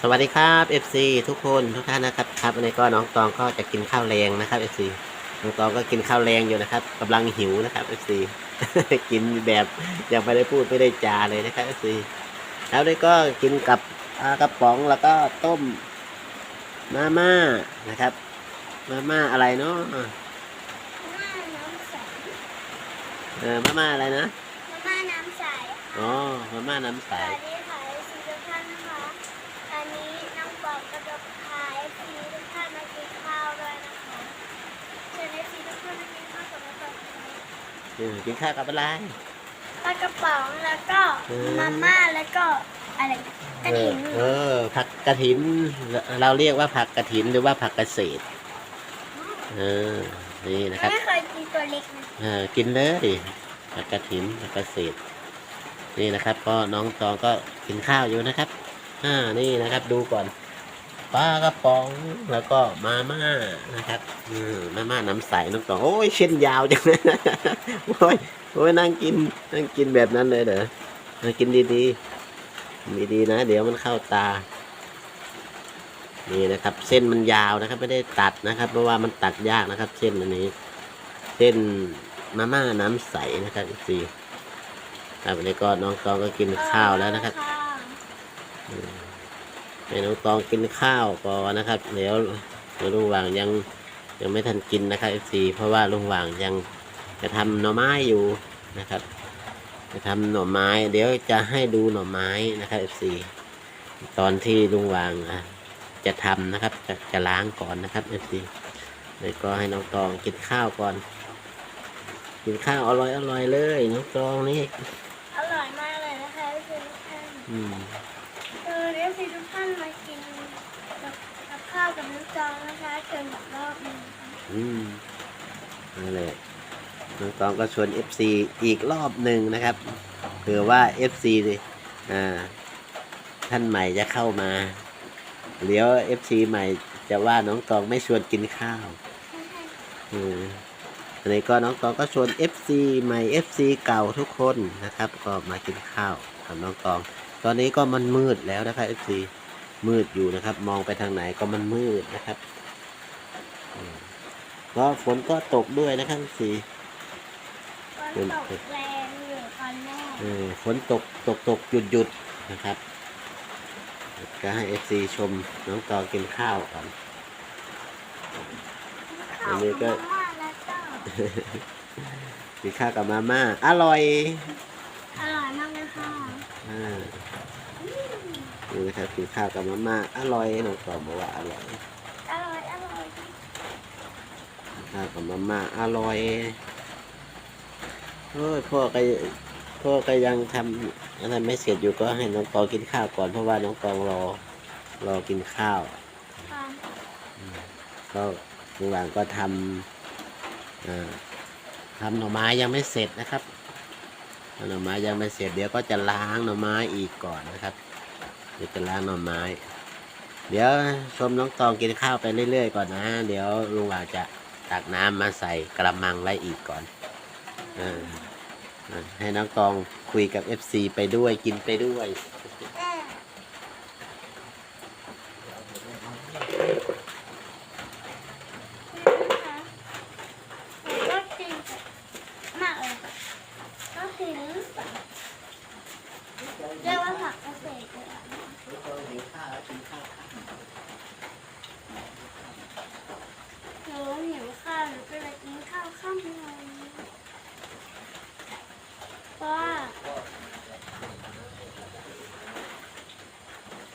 สวัสดีครับ FC ทุกคนทุกท่านนะครับครับวันนี้ก็น้องตองก็จะกินข้าวแรงนะครับ FC น้องตองก็กินข้าวแรงอยู่นะครับกำลังหิวนะครับ FC กินแบบยังไม่ได้พูดไม่ได้จาเลยนะครับ FC แล้วนี่ก็กินกับปลากระป๋องแล้วก็ต้มมาม่านะครับ มาม่าอะไรเนาะมาม่าน้ำใสเออมาม่าอะไรนะมาม่าน้ำใสอ๋อมาม่าน้ำใส สวัสดีค่ะซีทุกท่านนะคะอันนี้น้ องบอกกำลังพาเอฟซีทุกท่านมากินข้าวด้วยนะคะเชิญเอฟซีทุกท่านมากินข้าวกับน้องบอกเออกินข้าวกับอะไรปลากระป๋องแล้วก็เออมาม่าแล้วก็อะไรกระถิ่นเออ ผักกระถิน เราเรียกว่าผักกระถินหรือว่าผักเกษตร เออ นี่นะครับ ไม่เคยกินตัวเล็กนะเออ กินเลยผักกระถินผักเกษตร นี่นะครับ ก็น้องตองก็กินข้าวอยู่นะครับ อ่า นี่นะครับ ดูก่อน ปลากระป๋องแล้วก็มาม่านะครับอมาม่าน้ำใสน้องตองโอ้ยเช่นยาวจังเลยโอ้ยโอ้ยนั่งกินนั่งกินแบบนั้นเลยเหรอเออกินดีๆดีๆนะ เดี๋ยวมันเข้าตานี่นะครับ เส้นมันยาวนะครับ ไม่ได้ตัดนะครับ เพราะว่ามันตัดยากนะครับ เส้นอันนี้ เส้นมาม่าน้ำใสนะครับสีครับวันนี้ก็น้องตองก็กินข้าวแล้วนะครับ ค่ะให้น้องตองกินข้าวก่อนนะครับ เดี๋ยวเดี๋ยวลุงหว่างยังยังไม่ทันกินนะครับสีเพราะว่าลุงหว่างยังจะทำหน่อไม้อยู่นะครับ จะทำหน่อไม้ เดี๋ยวจะให้ดูหน่อไม้นะครับสีตอนที่ลุงหว่างอะจะทำนะครับ จะจะล้างก่อนนะครับเอฟซีเลยก็ให้น้องตองกินข้าวก่อน กินข้าวอร่อยอร่อยเลยน้องตองนี่อร่อยมากเลยนะคะเอฟซีทุกท่านอืม เออเอฟซีทุกท่านมากินกับ กับข้าวกับน้ำจองนะคะเชิญแบบรอบหนึงค่ะอืมนั่นแหละน้องตองก็ชวน FC อีกรอบหนึ่งนะครับเผื่อว่า FC นี่อ่า ท่านใหม่จะเข้ามาเดี๋ยว FC ใหม่จะว่าน้องตองไม่ชวนกินข้าวอืมอันนี้ก็น้องตองก็ชวน FC ใหม่ FC เก่าทุกคนนะครับ ก็มากินข้าวกับน้องตอง ตอนนี้ก็มันมืดแล้วนะครับ FC มืดอยู่นะครับ มองไปทางไหนก็มันมืดนะครับอืมก็ฝนก็ตกด้วยนะครับ FC ฝนตกแรงอยู่ตอนแรกเออฝนตกตกตกหยุดหยุดนะครับ ก็ให้ FC ชมน้องตองกินข้าวก่อนอันนี้ก็ข้าวแล้วก็กินข้าวกับมาม่าอร่อย อร่อยมากเลยค่ะอ่า นี่นะครับกินข้าวกับมาม่าอร่อยน้องตองบอกว่าอร่อยอร่อยอร่อยข้าวกับมาม่าอร่อยโอ้ยพ่อก็พ่อก็ยังทำอะไรไม่เสร็จอยู่ก็ให้น้องตองกินข้าวก่อนเพราะว่าน้องตองรอรอกินข้าวค่ะก็ระหว่างก็ทำอ่าทำหน่อไม้ยังไม่เสร็จนะครับหน่อไม้ยังไม่เสร็จเดี๋ยวก็จะล้างหน่อไม้อีกก่อนนะครับ เดี๋ยวจะล้างหน่อไม้ เดี๋ยวชมน้องตองกินข้าวไปเรื่อยๆก่อนนะเดี๋ยวลุงหวาจะตักน้ำมาใส่กระมังไว้อีกก่อนออเออให้น้องตองคุยกับ FC ไปด้วยกินไปด้วย แม่นะคะก็กินมากเลยก็ถึงเรียกว่าผักเกษตรเลยอะหนูหิวข้าวหนูก็เลยกินข้าวข้ามเลยเพราะว่า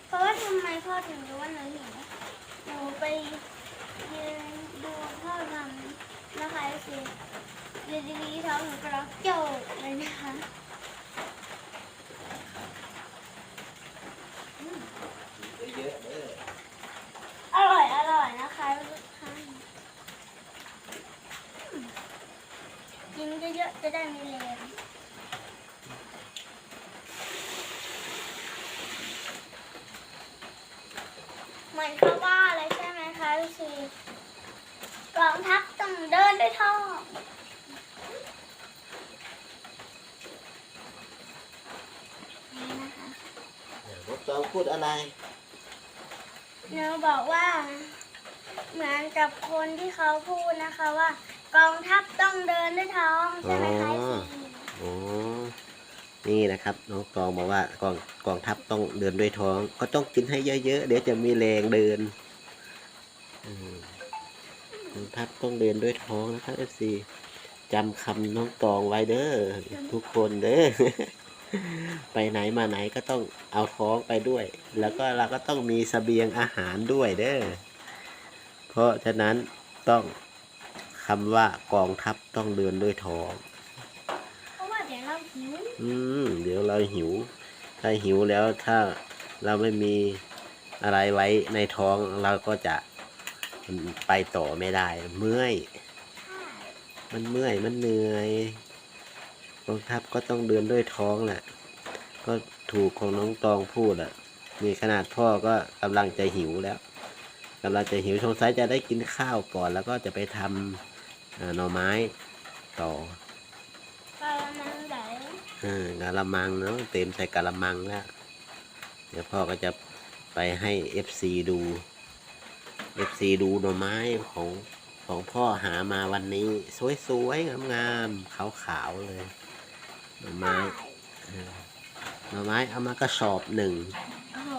เพราะว่าทำไมพ่อ ถึงรู้ว่าหนูหิวหนูไปยืนดูพ่อทำนะคะสิอยู่ดีๆท้องหนูก็ร้องโจดเลยนะคะอร่อยอร่อยนะคะทุกท่านอืมกินเยอะๆจะได้มีแรง มือนเขาว่าเลยใช่ไหมคะพี่ชีกองทัพต้องเดินด้วยท่อนี่นะคะน้องตองพูดอะไรหนูบอกว่า เหมือนกับคนที่เขาพูดนะคะว่า กองทัพต้องเดินด้วยท้องใช่ไหมคะอ๋อโอ้ นี่นะครับน้องตองบอกว่ากองกองทัพต้องเดินด้วยท้อง ก็ต้องกินให้เยอะๆเดี๋ยวจะมีแรงเดินกองทัพต้องเดินด้วยท้องนะครับเอฟซีจำคำน้องตองไว้เด้อทุกคนเด้อไปไหนมาไหนก็ต้องเอาท้องไปด้วย แล้วก็เราก็ต้องมีเสบียงอาหารด้วยเด้อเพราะฉะนั้นต้องคำว่ากองทัพต้องเดินด้วยท้อง อืมเดี๋ยวเราหิว ถ้าหิวแล้วถ้าเราไม่มีอะไรไว้ในท้องเราก็จะไปต่อไม่ได้ เมื่อย มันเมื่อยมันเหนื่อยกองทัพก็ต้องเดินด้วยท้องแหละก็ถูกของน้องตองพูดอะนี่ขนาดพ่อก็กำลังจะหิวแล้วกำลังจะหิวสงสัยจะได้กินข้าวก่อน แล้วก็จะไปทำหน่อไม้ต่อ กระมังไหล เออ กะละมังเนาะเต็มใส่กะละมังแล้ว เดี๋ยวพ่อก็จะไปให้ FC ดู FC ดูหน่อไม้ของของพ่อหามาวันนี้ สวยๆงามๆขาวๆเลยหน่อไม้เออหน่อไม้เอามากระสอบหนึ่งโอ้โห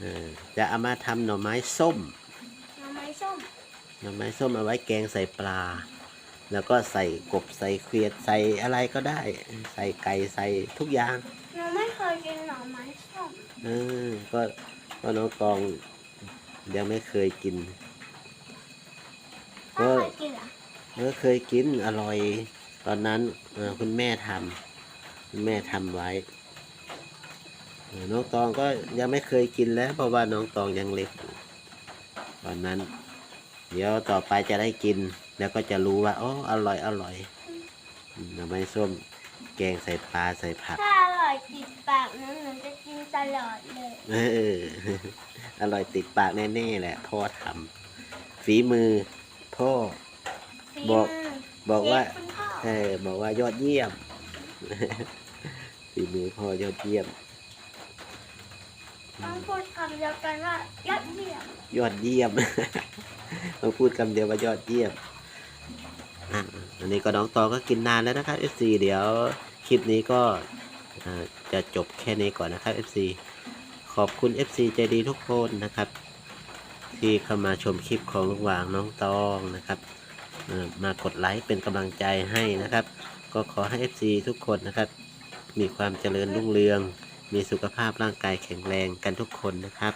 เออจะเอามาทำหน่อไม้ส้ม หน่อไม้ส้ม หน่อไม้ส้มเอาไว้แกงใส่ปลา แล้วก็ใส่กบใส่เขียดใส่อะไรก็ได้ ใส่ไก่ใส่ทุกอย่างหนูไม่เคยกินหน่อไม้ส้มเออก็ก็น้องตองยังไม่เคยกินถ้าเคยกินเหรอเออเคยกินอร่อย ตอนนั้นเออคุณแม่ทำคุณแม่ทำไว้เออน้องตองก็ยังไม่เคยกินแล้ว เพราะว่าน้องตองยังเล็กอยู่ตอนนั้น เดี๋ยวต่อไปจะได้กิน แล้วก็จะรู้ว่าอ๋ออร่อยอร่อยอืมหน่อไม้ส้มแกงใส่ปลาใส่ผัก ถ้าอร่อยติดปากหนูหนูจะกินตลอดเลยเอออร่อยติดปากแน่ๆแหละพ่อทำฝีมือพ่อ ฝีบอกมือบอกว่า เชฟคุณพ่อเออบอกว่ายอดเยี่ยม ฝีมือพ่อยอดเยี่ยม ต้องพูดคำเดียวกันว่ายอดเยี่ยม ยอดเยี่ยม ต้องพูดคำเดียวว่ายอดเยี่ยมอะอันนี้ก็น้องตองก็กินนานแล้วนะครับ FC เดี๋ยวคลิปนี้ก็อ่าจะจบแค่นี้ก่อนนะครับ FC ขอบคุณ FC ใจดีทุกคนนะครับ ที่เข้ามาชมคลิปของลุงหวางน้องตองนะครับเอ่อมากดไลค์เป็นกำลังใจให้นะครับ ก็ขอให้ FC ทุกคนนะครับ มีความเจริญรุ่งเรือง มีสุขภาพร่างกายแข็งแรงกันทุกคนนะครับ